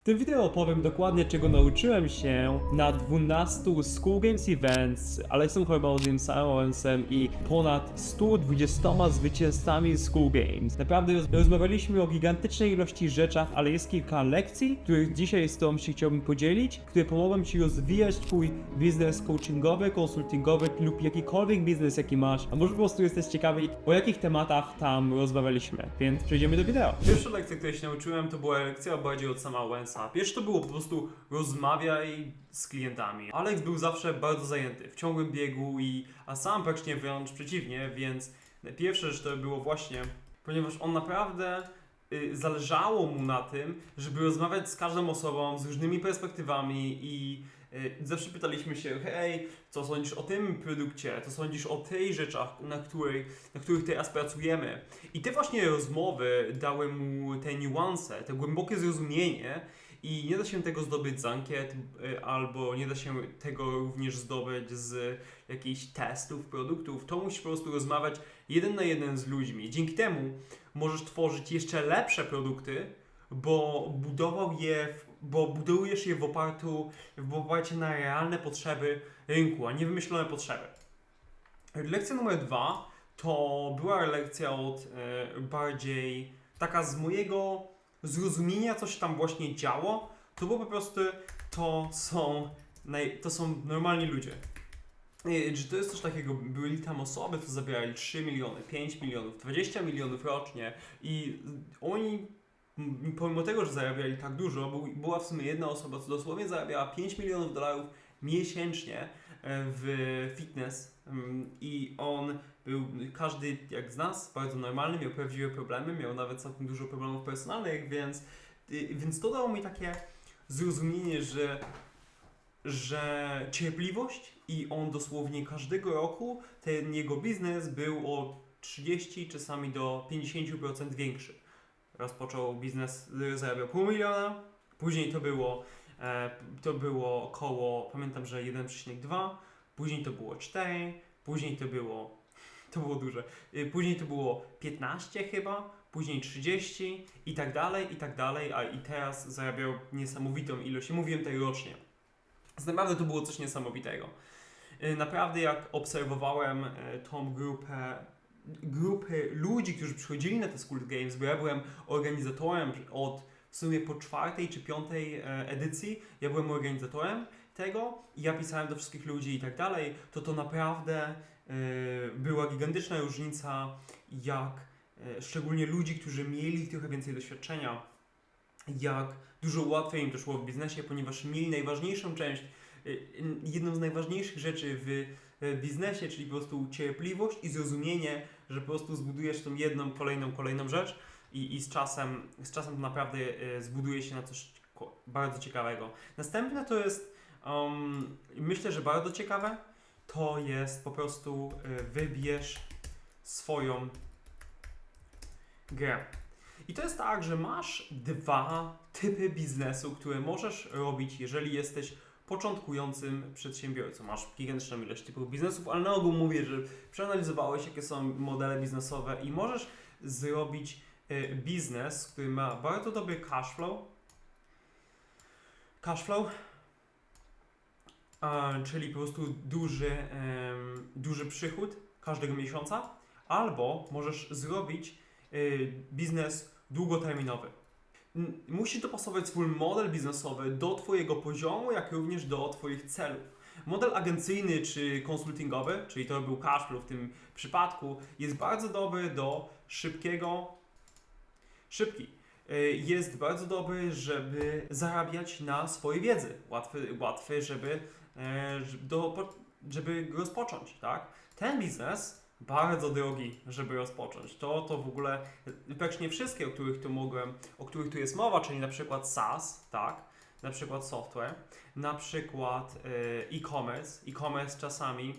W tym wideo opowiem dokładnie czego nauczyłem się na 12 School Games Events, Alexem Horbaldem, Sarah Owensem i ponad 120 zwycięzcami School Games. Naprawdę roz- rozmawialiśmy o gigantycznej ilości rzeczach, ale jest kilka lekcji, których dzisiaj z Tobą się chciałbym podzielić, które pomogą Ci rozwijać Twój biznes coachingowy, konsultingowy lub jakikolwiek biznes jaki masz, a może po prostu jesteś ciekawy o jakich tematach tam rozmawialiśmy, więc przejdziemy do wideo. Pierwsza lekcja, której się nauczyłem to była lekcja bardziej od sama Owensa. Pierwsze to było po prostu rozmawiaj z klientami. Alex był zawsze bardzo zajęty, w ciągłym biegu i, a sam praktycznie wręcz przeciwnie, więc pierwsze rzecz to było właśnie, ponieważ on naprawdę y, zależało mu na tym, żeby rozmawiać z każdą osobą, z różnymi perspektywami i y, zawsze pytaliśmy się, hej, co sądzisz o tym produkcie, co sądzisz o tej rzeczach, na, której, na których teraz pracujemy. I te właśnie rozmowy dały mu te niuanse, te głębokie zrozumienie i nie da się tego zdobyć z ankiet, y, albo nie da się tego również zdobyć z jakichś testów produktów. To musisz po prostu rozmawiać jeden na jeden z ludźmi. Dzięki temu możesz tworzyć jeszcze lepsze produkty, bo budował je, bo budujesz je w oparciu, w oparciu na realne potrzeby rynku, a nie wymyślone potrzeby. Lekcja numer dwa to była lekcja od e, bardziej taka z mojego zrozumienia, co się tam właśnie działo. To było po prostu, to są, naj, to są normalni ludzie. Że to jest coś takiego, byli tam osoby, co zabierali 3 miliony, 5 milionów, 20 milionów rocznie i oni, pomimo tego, że zarabiali tak dużo, był, była w sumie jedna osoba, co dosłownie zarabiała 5 milionów dolarów miesięcznie w fitness mm, i on był, każdy jak z nas, bardzo normalny, miał prawdziwe problemy, miał nawet całkiem dużo problemów personalnych, więc, y, więc to dało mi takie zrozumienie, że że cierpliwość i on dosłownie każdego roku ten jego biznes był o 30 czasami do 50% większy. Rozpoczął biznes, zarabiał pół miliona, później to było, e, to było około, pamiętam, że 1,2, później to było 4, później to było, to było duże, Y, później to było 15 chyba, później 30 i tak dalej, i tak dalej, a i teraz zarabiał niesamowitą ilość, mówiłem tutaj rocznie. Więc naprawdę to było coś niesamowitego. Y, Naprawdę jak obserwowałem y, tą grupę, grupy ludzi, którzy przychodzili na te School Games, bo ja byłem organizatorem od w sumie po czwartej czy piątej e, edycji, ja byłem organizatorem tego i ja pisałem do wszystkich ludzi i tak dalej, to to naprawdę y, była gigantyczna różnica, jak e, szczególnie ludzi, którzy mieli trochę więcej doświadczenia, jak dużo łatwiej im to szło w biznesie, ponieważ mieli najważniejszą część, jedną z najważniejszych rzeczy w biznesie, czyli po prostu cierpliwość i zrozumienie, że po prostu zbudujesz tą jedną, kolejną, kolejną rzecz i, i z, czasem, z czasem to naprawdę y, zbuduje się na coś bardzo ciekawego. Następne to jest, um, myślę, że bardzo ciekawe, to jest po prostu y, wybierz swoją grę. I to jest tak, że masz dwa typy biznesu, które możesz robić, jeżeli jesteś początkującym przedsiębiorcą. Masz gigantyczną ilość typów biznesów, ale na ogół mówię, że przeanalizowałeś, jakie są modele biznesowe i możesz zrobić e, biznes, który ma bardzo dobry cash flow. Cash flow, czyli po prostu duży, duży przychód każdego miesiąca, albo możesz zrobić y, biznes długoterminowy. N- Musi dopasować swój model biznesowy do Twojego poziomu, jak również do Twoich celów. Model agencyjny czy konsultingowy, czyli to był cashflow w tym przypadku, jest bardzo dobry do szybkiego, szybki. Y, Jest bardzo dobry, żeby zarabiać na swojej wiedzy. Łatwy, łatwy żeby, e, do, żeby rozpocząć, tak? Ten biznes bardzo drogi, żeby rozpocząć. To, to w ogóle praktycznie wszystkie, o których tu mogłem, o których tu jest mowa, czyli na przykład SaaS, tak, na przykład software, na przykład e, e-commerce. E-commerce czasami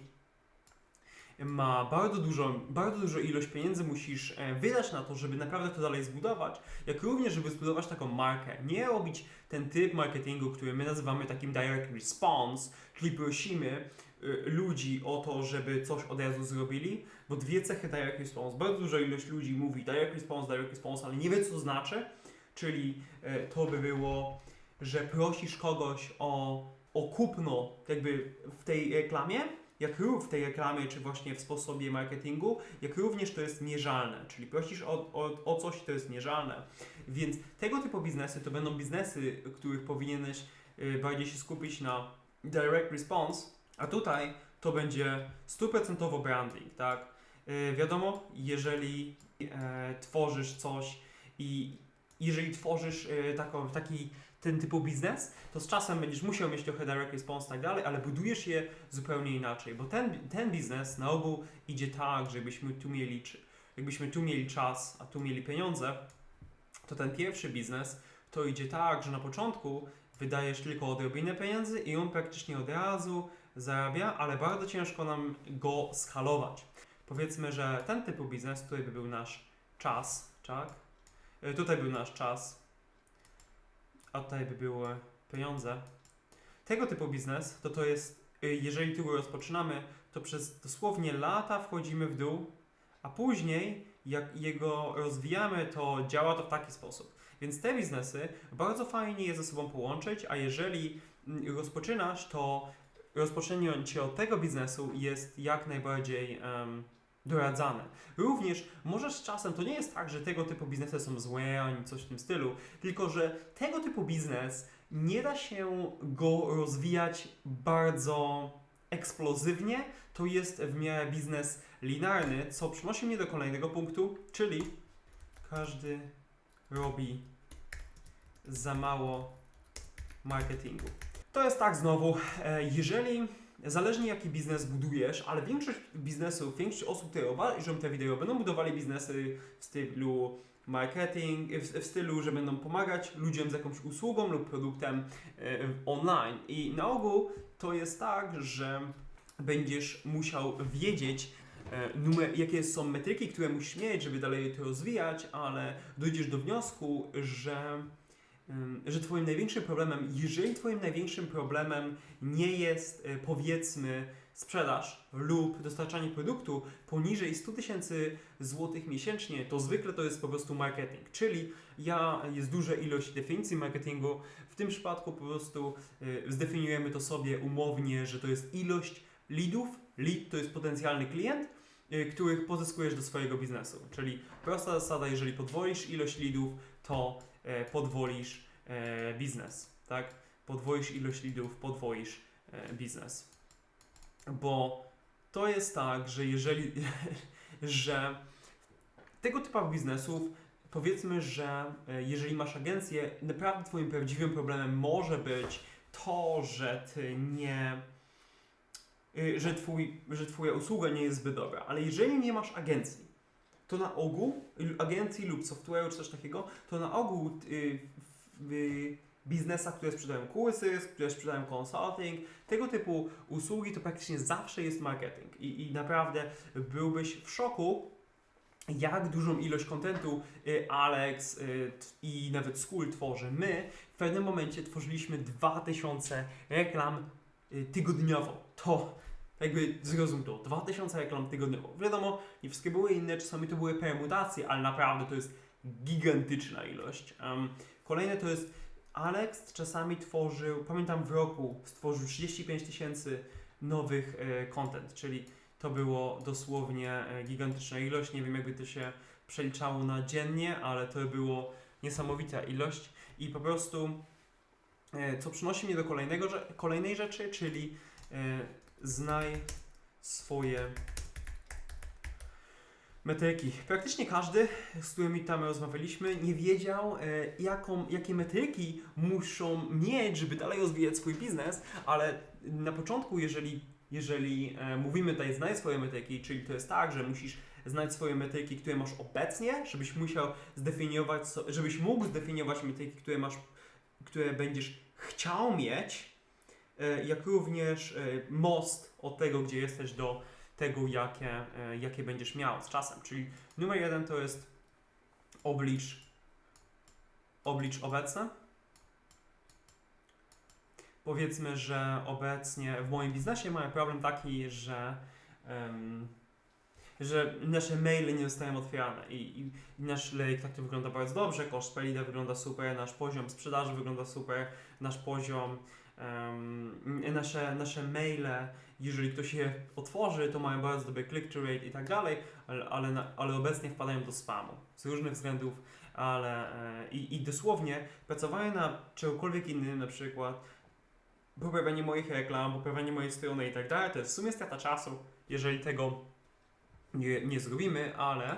ma bardzo dużo, bardzo dużo ilość pieniędzy musisz e, wydać na to, żeby naprawdę to dalej zbudować, jak również, żeby zbudować taką markę. Nie robić ten typ marketingu, który my nazywamy takim direct response, czyli prosimy y, ludzi o to, żeby coś od razu zrobili, bo dwie cechy direct response. Bardzo duża ilość ludzi mówi direct response, direct response, ale nie wie co to znaczy, czyli e, to by było że prosisz kogoś o, o kupno jakby w tej reklamie, jak rów w tej reklamie, czy właśnie w sposobie marketingu, jak również to jest mierzalne, czyli prosisz o, o, o coś, to jest mierzalne. Więc tego typu biznesy to będą biznesy, których powinieneś y, bardziej się skupić na direct response, a tutaj to będzie stuprocentowo branding, tak? Y, wiadomo, jeżeli e, tworzysz coś i jeżeli tworzysz taką, taki ten typu biznes, to z czasem będziesz musiał mieć trochę direct response i tak dalej, ale budujesz je zupełnie inaczej, bo ten, ten biznes na ogół idzie tak, żebyśmy tu mieli, jakbyśmy tu mieli czas, a tu mieli pieniądze, to ten pierwszy biznes to idzie tak, że na początku wydajesz tylko odrobinę pieniędzy i on praktycznie od razu zarabia, ale bardzo ciężko nam go skalować. Powiedzmy, że ten typu biznes, tutaj by był nasz czas, tak? Y, Tutaj był nasz czas, a tutaj by były pieniądze. Tego typu biznes to to jest, y, jeżeli go rozpoczynamy, to przez dosłownie lata wchodzimy w dół, a później jak jego rozwijamy, to działa to w taki sposób. Więc te biznesy bardzo fajnie je ze sobą połączyć, a jeżeli mm, rozpoczynasz, to rozpoczęcie od tego biznesu jest jak najbardziej em, doradzane. Również możesz czasem, to nie jest tak, że tego typu biznesy są złe ani coś w tym stylu, tylko że tego typu biznes nie da się go rozwijać bardzo eksplozywnie. To jest w miarę biznes linearny, co przynosi mnie do kolejnego punktu, czyli każdy robi za mało marketingu. To jest tak znowu, e, jeżeli zależnie jaki biznes budujesz, ale większość biznesów, większość osób, które obejrzą te wideo, będą budowali biznesy w stylu marketing, w, w stylu, że będą pomagać ludziom z jakąś usługą lub produktem e, online. I na ogół to jest tak, że będziesz musiał wiedzieć, e, numer, jakie są metryki, które musisz mieć, żeby dalej to rozwijać, ale dojdziesz do wniosku, że że Twoim największym problemem, jeżeli Twoim największym problemem nie jest e, powiedzmy sprzedaż lub dostarczanie produktu poniżej 100 tysięcy złotych miesięcznie, to zwykle to jest po prostu marketing. Czyli ja, jest duża ilość definicji marketingu, w tym przypadku po prostu y, zdefiniujemy to sobie umownie, że to jest ilość leadów, lead to jest potencjalny klient, y, których pozyskujesz do swojego biznesu. Czyli prosta zasada, jeżeli podwoisz ilość leadów, to e, podwoisz e, biznes, tak? Podwoisz ilość leadów, podwoisz e, biznes. Bo to jest tak, że jeżeli, że tego typu biznesów, powiedzmy, że e, jeżeli masz agencję, naprawdę twoim prawdziwym problemem może być to, że ty nie, y, że, twój, że twoja usługa nie jest zbyt dobra, ale jeżeli nie masz agencji, to na ogół, l- agencji lub software'u czy coś takiego, to na ogół y, w, w biznesach, które sprzedają kursy, które sprzedają consulting, tego typu usługi to praktycznie zawsze jest marketing i, i naprawdę byłbyś w szoku, jak dużą ilość kontentu y, Alex y, i nawet School tworzy. My w pewnym momencie tworzyliśmy 2000 reklam y, tygodniowo. To jakby zrozum to, 2000 reklam tygodniowo. Wiadomo, nie wszystkie były inne, czasami to były permutacje, ale naprawdę to jest gigantyczna ilość. Em, kolejne to jest Alex czasami tworzył, pamiętam w roku stworzył 35 tysięcy nowych e, content, czyli to było dosłownie e, gigantyczna ilość. Nie wiem, jakby to się przeliczało na dziennie, ale to było niesamowita ilość i po prostu e, co przynosi mnie do kolejnego, kolejnej rzeczy, czyli e, znaj swoje metryki. Praktycznie każdy, z którymi tam rozmawialiśmy, nie wiedział, e, jaką, jakie metryki muszą mieć, żeby dalej rozwijać swój biznes, ale na początku, jeżeli, jeżeli e, mówimy tutaj znaj swoje metryki, czyli to jest tak, że musisz znać swoje metryki, które masz obecnie, żebyś musiał zdefiniować, żebyś mógł zdefiniować metryki, które masz, które będziesz chciał mieć, jak również e, most od tego, gdzie jesteś, do tego, jakie, e, jakie będziesz miał z czasem. Czyli numer jeden to jest oblicz, oblicz obecne. Powiedzmy, że obecnie w moim biznesie mamy problem taki, że em, że nasze maile nie zostają otwierane i, i, i nasz lejek tak to wygląda bardzo dobrze, koszt per wygląda super, nasz poziom sprzedaży wygląda super, nasz poziom, em, nasze, nasze maile, jeżeli ktoś je otworzy, to mają bardzo dobry click-through rate i tak dalej, ale, ale, ale obecnie wpadają do spamu z różnych względów, ale e, i, i dosłownie pracowanie na czegokolwiek innym, na przykład poprawianie moich reklam, poprawianie mojej strony i tak dalej, to jest w sumie strata czasu, jeżeli tego nie, nie zrobimy, ale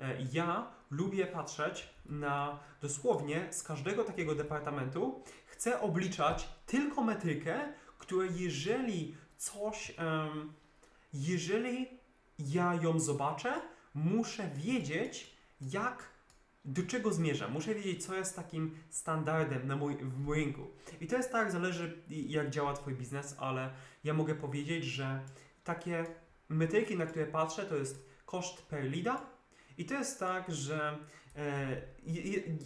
e, ja lubię patrzeć na dosłownie z każdego takiego departamentu chcę obliczać tylko metrykę, która jeżeli coś, jeżeli ja ją zobaczę, muszę wiedzieć, jak, do czego zmierzam. Muszę wiedzieć, co jest takim standardem na mój, w moim rynku. I to jest tak, zależy jak działa Twój biznes, ale ja mogę powiedzieć, że takie metryki, na które patrzę, to jest koszt per leada. I to jest tak, że e,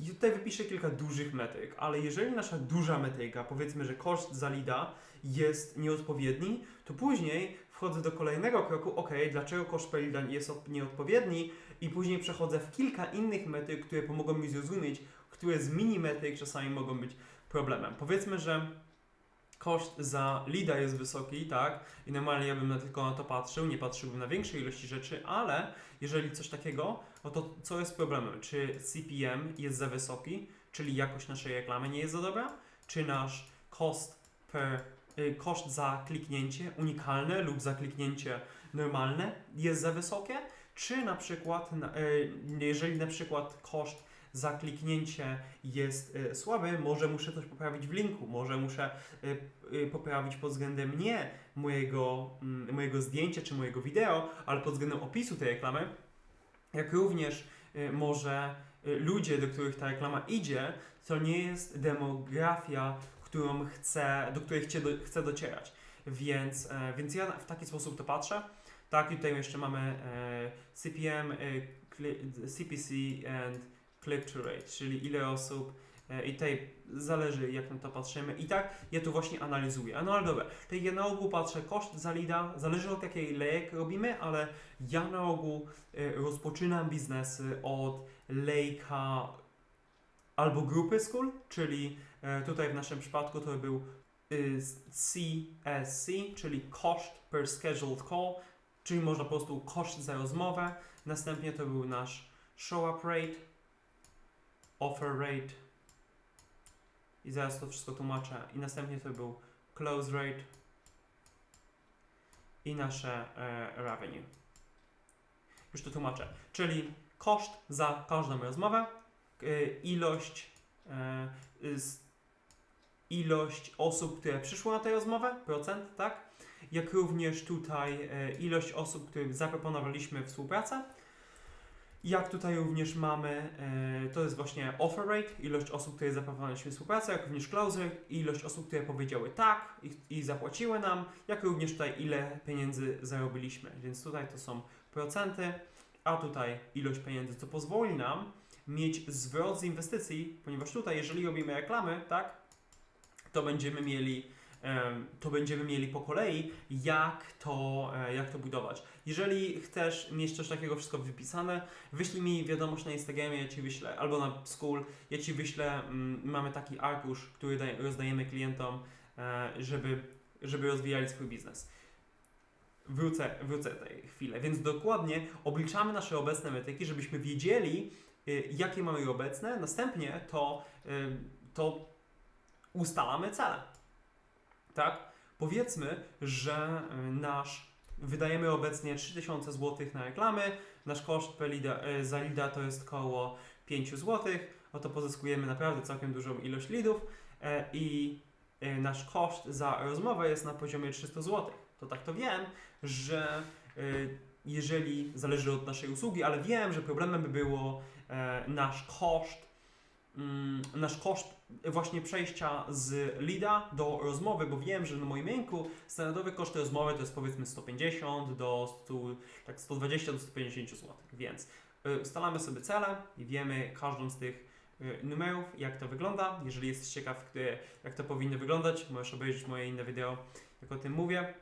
tutaj wypiszę kilka dużych metryk, ale jeżeli nasza duża metryka, powiedzmy, że koszt za leada jest nieodpowiedni, to później wchodzę do kolejnego kroku, ok, dlaczego koszt per leada jest nieodpowiedni i później przechodzę w kilka innych metryk, które pomogą mi zrozumieć, które z mini metryk czasami mogą być problemem. Powiedzmy, że koszt za leada jest wysoki, tak? I normalnie ja bym na tylko na to patrzył, nie patrzyłbym na większej ilości rzeczy, ale jeżeli coś takiego, no to co jest problemem? Czy CPM jest za wysoki, czyli jakość naszej reklamy nie jest za dobra? Czy nasz cost per, y, koszt za kliknięcie unikalne lub za kliknięcie normalne jest za wysokie? Czy na przykład, y, jeżeli na przykład koszt za kliknięcie jest y, słaby, może muszę coś poprawić w linku, może muszę y, y, poprawić pod względem nie mojego, mm, mojego zdjęcia czy mojego wideo, ale pod względem opisu tej reklamy, jak również może ludzie, do których ta reklama idzie, to nie jest demografia, którą chcę, do której chcę, do, chcę docierać. Więc, e, więc ja w taki sposób to patrzę. Tak, i tutaj jeszcze mamy e, CPM, e, CPC and click-through rate, czyli ile osób e, i tutaj zależy jak na to patrzymy. I tak ja tu właśnie analizuję. No ale dobra, to ja na ogół patrzę koszt za leada, zależy od jakiej lejek robimy, ale ja na ogół e, rozpoczynam biznesy od lejka albo grupy school, czyli e, tutaj w naszym przypadku to był CSC, czyli cost per scheduled call, czyli można po prostu koszt za rozmowę. Następnie to był nasz show up rate, offer rate i zaraz to wszystko tłumaczę. I następnie to był close rate i nasze e, revenue. Już to tłumaczę. Czyli koszt za każdą rozmowę, e, ilość, e, ilość osób, które przyszło na tę rozmowę, procent, tak? Jak również tutaj e, ilość osób, którym zaproponowaliśmy współpracę. Jak tutaj również mamy, e, to jest właśnie offer rate, ilość osób, które zaproponowaliśmy współpracę, jak również close rate, ilość osób, które powiedziały tak i, i zapłaciły nam, jak również tutaj ile pieniędzy zarobiliśmy. Więc tutaj to są procenty, a tutaj ilość pieniędzy, co pozwoli nam mieć zwrot z inwestycji, ponieważ tutaj, jeżeli robimy reklamy, tak, to będziemy mieli to będziemy mieli po kolei, jak to, e, jak to budować. Jeżeli chcesz mieć coś takiego wszystko wypisane, wyślij mi wiadomość na Instagramie, ja Ci wyślę, albo na School, ja Ci wyślę, mm, mamy taki arkusz, który daj, rozdajemy klientom, e, żeby, żeby rozwijali swój biznes. Wrócę, wrócę tej chwilę, więc dokładnie obliczamy nasze obecne metryki, żebyśmy wiedzieli, y, jakie mamy obecne, następnie to, y, to ustalamy cele. Tak? Powiedzmy, że y, nasz wydajemy obecnie 3000 zł na reklamy, nasz koszt per leada, y, za leada to jest około 5 zł, oto pozyskujemy naprawdę całkiem dużą ilość leadów e, i y, nasz koszt za rozmowę jest na poziomie 300 zł. To tak to wiem, że jeżeli zależy od naszej usługi, ale wiem, że problemem by było e, nasz koszt, nasz koszt właśnie przejścia z leada do rozmowy, bo wiem, że na moim rynku standardowy koszt rozmowy to jest powiedzmy 150 do 100, tak 120 do 150 zł, więc y, ustalamy sobie cele i wiemy każdą z tych y, numerów, jak to wygląda. Jeżeli jesteś ciekaw, które, jak to powinno wyglądać, możesz obejrzeć moje inne wideo, jak o tym mówię.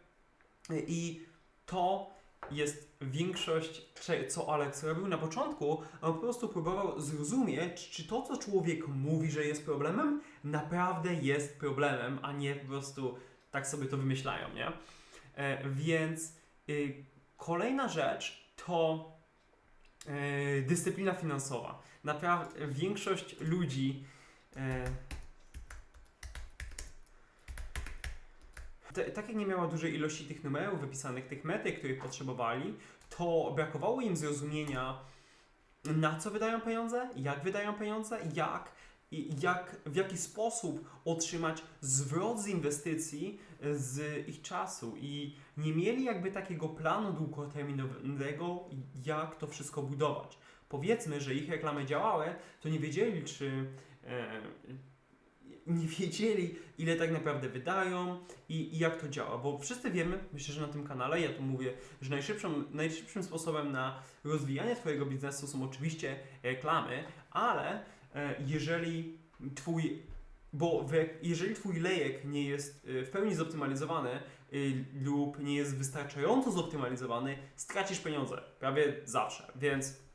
Y, I to jest większość, co Alex robił na początku, on po prostu próbował zrozumieć, czy to, co człowiek mówi, że jest problemem, naprawdę jest problemem, a nie po prostu tak sobie to wymyślają, nie? E, więc y, kolejna rzecz to e, dyscyplina finansowa. Naprawdę większość ludzi e, te, tak jak nie miała dużej ilości tych numerów wypisanych, tych metyk, których potrzebowali, to brakowało im zrozumienia, na co wydają pieniądze, jak wydają pieniądze, jak i jak, w jaki sposób otrzymać zwrot z inwestycji z ich czasu i nie mieli jakby takiego planu długoterminowego, jak to wszystko budować. Powiedzmy, że ich reklamy działały, to nie wiedzieli, czy e, nie wiedzieli, ile tak naprawdę wydają i, i jak to działa, bo wszyscy wiemy, myślę, że na tym kanale, ja tu mówię, że najszybszym, najszybszym sposobem na rozwijanie Twojego biznesu są oczywiście reklamy, ale e, jeżeli Twój, bo jeżeli Twój lejek nie jest e, w pełni zoptymalizowany e, lub nie jest wystarczająco zoptymalizowany, stracisz pieniądze prawie zawsze, więc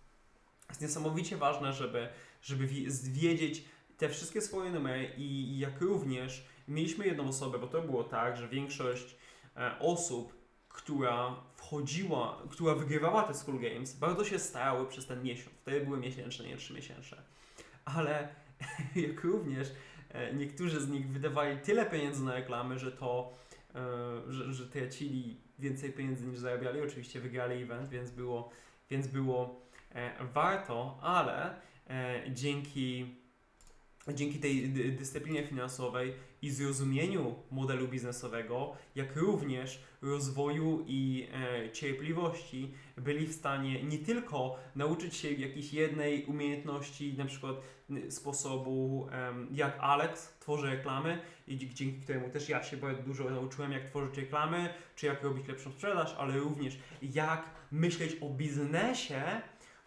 jest niesamowicie ważne, żeby, żeby wi- wiedzieć te wszystkie swoje numery i jak również mieliśmy jedną osobę, bo to było tak, że większość e, osób, która wchodziła, która wygrywała te school games, bardzo się starały przez ten miesiąc. Wtedy były miesięczne, nie trzymiesięczne. Ale jak również e, niektórzy z nich wydawali tyle pieniędzy na reklamy, że to, e, że, że tracili więcej pieniędzy niż zarabiali. Oczywiście wygrali event, więc było, więc było warto, ale dzięki dzięki tej dy- dyscyplinie finansowej i zrozumieniu modelu biznesowego, jak również rozwoju i e, cierpliwości, byli w stanie nie tylko nauczyć się jakiejś jednej umiejętności, na przykład sposobu, jak Alex tworzy reklamy, i dzięki któremu też ja się bardzo dużo nauczyłem, jak tworzyć reklamy, czy jak robić lepszą sprzedaż, ale również jak myśleć o biznesie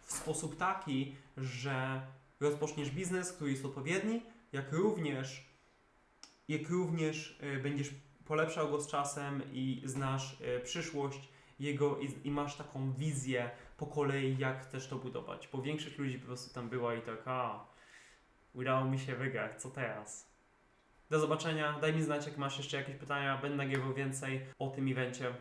w sposób taki, że rozpoczniesz biznes, który jest odpowiedni, jak również, jak również y, będziesz polepszał go z czasem i znasz y, przyszłość jego i, i masz taką wizję po kolei, jak chcesz to budować. Bo większość ludzi po prostu tam była i tak, a udało mi się wygrać, co teraz? Do zobaczenia, daj mi znać, jak masz jeszcze jakieś pytania, będę nagrywał więcej o tym evencie.